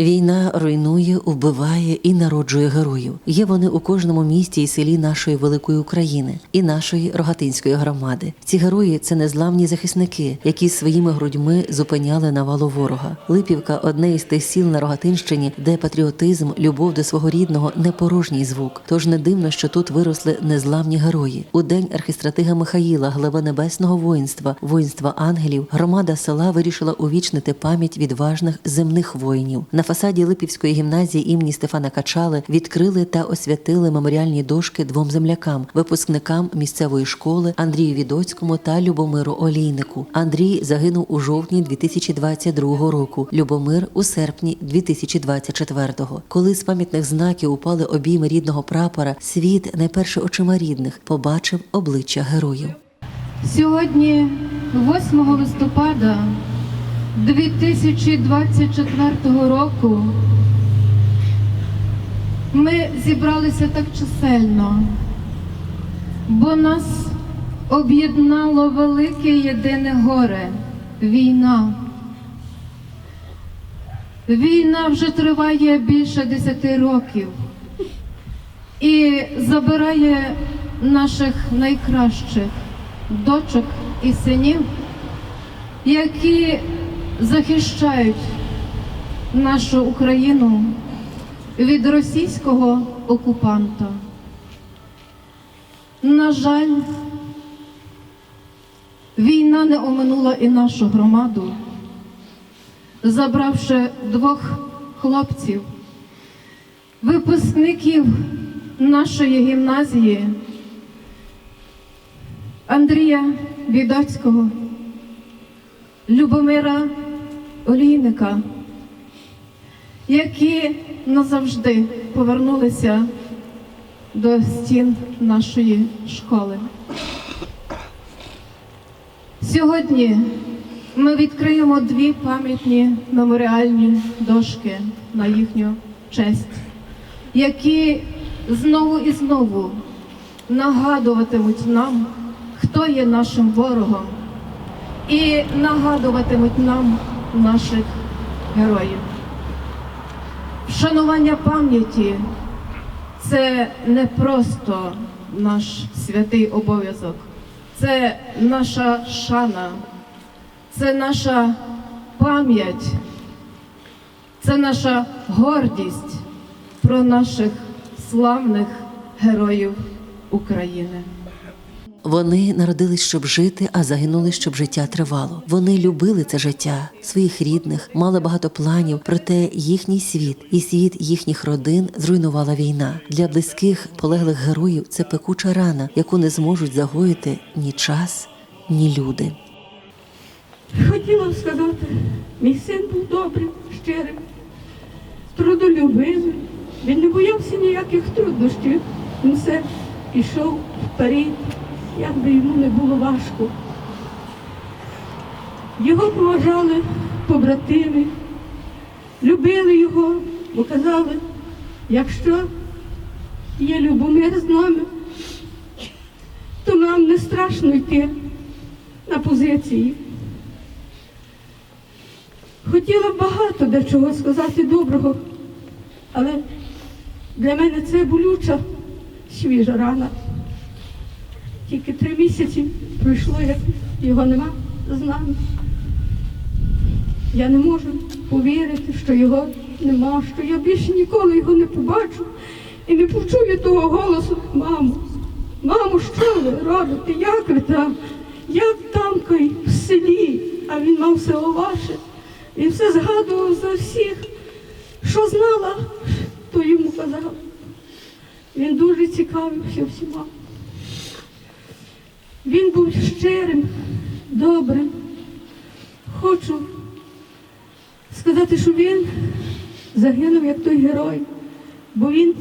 Війна руйнує, вбиває і народжує героїв. Є вони у кожному місті і селі нашої великої України і нашої рогатинської громади. Ці герої це незламні захисники, які своїми грудьми зупиняли навалу ворога. Липівка одне із тих сіл на Рогатинщині, де патріотизм, любов до свого рідного не порожній звук. Тож не дивно, що тут виросли незламні герої. У день архістратига Михаїла, глава небесного воїнства, воїнства ангелів, громада села вирішила увічнити пам'ять відважних земних воїнів. На фасаді Липівської гімназії імені Стефана Качали відкрили та освятили меморіальні дошки двом землякам, випускникам місцевої школи Андрію Відоцькому та Любомиру Олійнику. Андрій загинув у жовтні 2022 року. Любомир у серпні 2024-го. Коли з пам'ятних знаків упали обійми рідного прапора, світ найперше очима рідних побачив обличчя героїв. Сьогодні, 8 листопада 2024 року, ми зібралися так чисельно, бо нас об'єднало велике єдине горе війна. Війна вже триває більше 10 років і забирає наших найкращих дочок і синів, які захищають нашу Україну від російського окупанта. На жаль, війна не оминула і нашу громаду, забравши двох хлопців, випускників нашої гімназії. Андрія Відоцького, Любомира Олійника, які назавжди повернулися до стін нашої школи. Сьогодні ми відкриємо дві пам'ятні меморіальні дошки на їхню честь, які знову і знову нагадуватимуть нам, хто є нашим ворогом, і нагадуватимуть нам наших героїв. Вшанування пам'яті це не просто наш святий обов'язок, це наша шана, це наша пам'ять, це наша гордість про наших славних героїв України. Вони народились, щоб жити, а загинули, щоб життя тривало. Вони любили це життя, своїх рідних, мали багато планів, проте їхній світ і світ їхніх родин зруйнувала війна. Для близьких полеглих героїв це пекуча рана, яку не зможуть загоїти ні час, ні люди. Хотіла сказати, мій син був добрим, щирим, трудолюбивим. Він не боявся ніяких труднощів. Він все пішов вперед, як би йому не було важко. Його поважали побратими, любили його, бо казали, якщо є Любомир з нами, то нам не страшно йти на позиції. Хотіла багато де чого сказати доброго, але для мене це болюча, свіжа рана. Тільки три місяці пройшло, як його нема з нами. Я не можу повірити, що його нема, що я більше ніколи його не побачу і не почую того голосу. Мамо, мамо, що ви робите? Як ви там? Як там кай, в селі? А він мав село ваше. І все згадував за всіх, що знала, то йому казав. Він дуже цікавився всіма. Він був щирим, добрим. Хочу сказати, що він загинув як той герой, бо він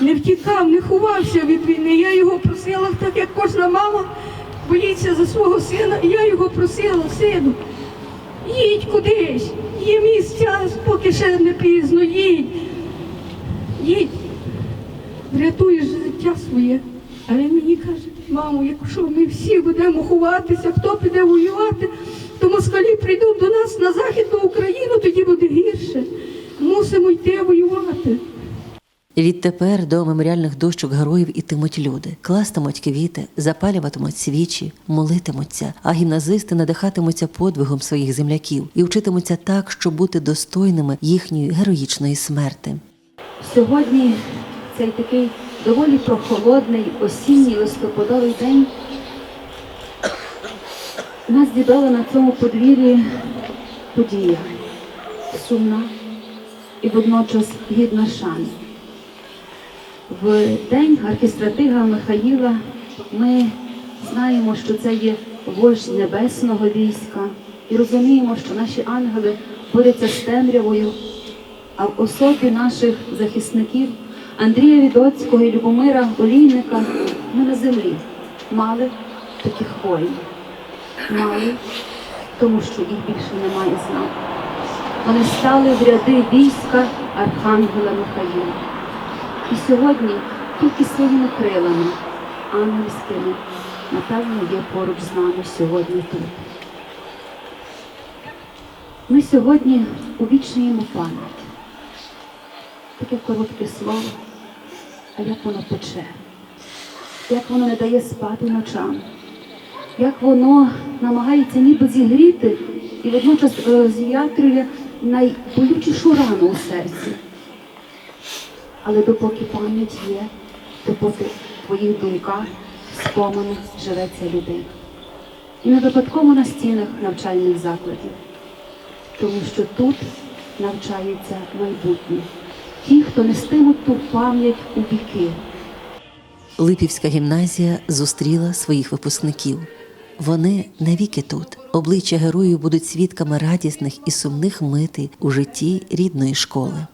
не втікав, не ховався від війни. Я його просила, так як кожна мама боїться за свого сина, і я його просила, сину, їдь кудись, є місця, поки ще не пізно, їдь. Їдь, врятуєш життя своє. А він мені каже, мамо, якщо ми всі будемо ховатися, хто піде воювати, то москалі прийдуть до нас на Західну Україну, тоді буде гірше. Мусимо йти воювати. Відтепер до меморіальних дощок героїв ітимуть люди, кластимуть квіти, запалюватимуть свічі, молитимуться, а гімназисти надихатимуться подвигом своїх земляків і вчитимуться так, щоб бути достойними їхньої героїчної смерти. Сьогодні цей такий доволі прохолодний осінній листопадовий день. Нас зібрала на цьому подвір'ї подія сумна і водночас гідна шани. В день архістратига Михаїла ми знаємо, що це є вождь небесного війська, і розуміємо, що наші ангели борються з темрявою, а в особі наших захисників Андрія Відоцького і Любомира Олійника ми на землі мали таких воїнів. Мали, тому що їх більше немає з нами. Вони стали в ряди війська Архангела Михаїла. І сьогодні тільки своїми крилами, ангельськими, напевно, є поруч з нами сьогодні тут. Ми сьогодні увічнюємо пам'ять. Таке коротке слово, а як воно пече, як воно не дає спати ночами, як воно намагається ніби зігріти і водночас роз'ятрює найболючішу рану у серці. Але допоки пам'ять є, допоки в твоїх думках, споминах живе ця людина. І не випадково на стінах навчальних закладів, тому що тут навчається майбутнє. Ті, хто нестимуть ту пам'ять у віки. Липівська гімназія зустріла своїх випускників. Вони навіки тут. Обличчя героїв будуть свідками радісних і сумних митей у житті рідної школи.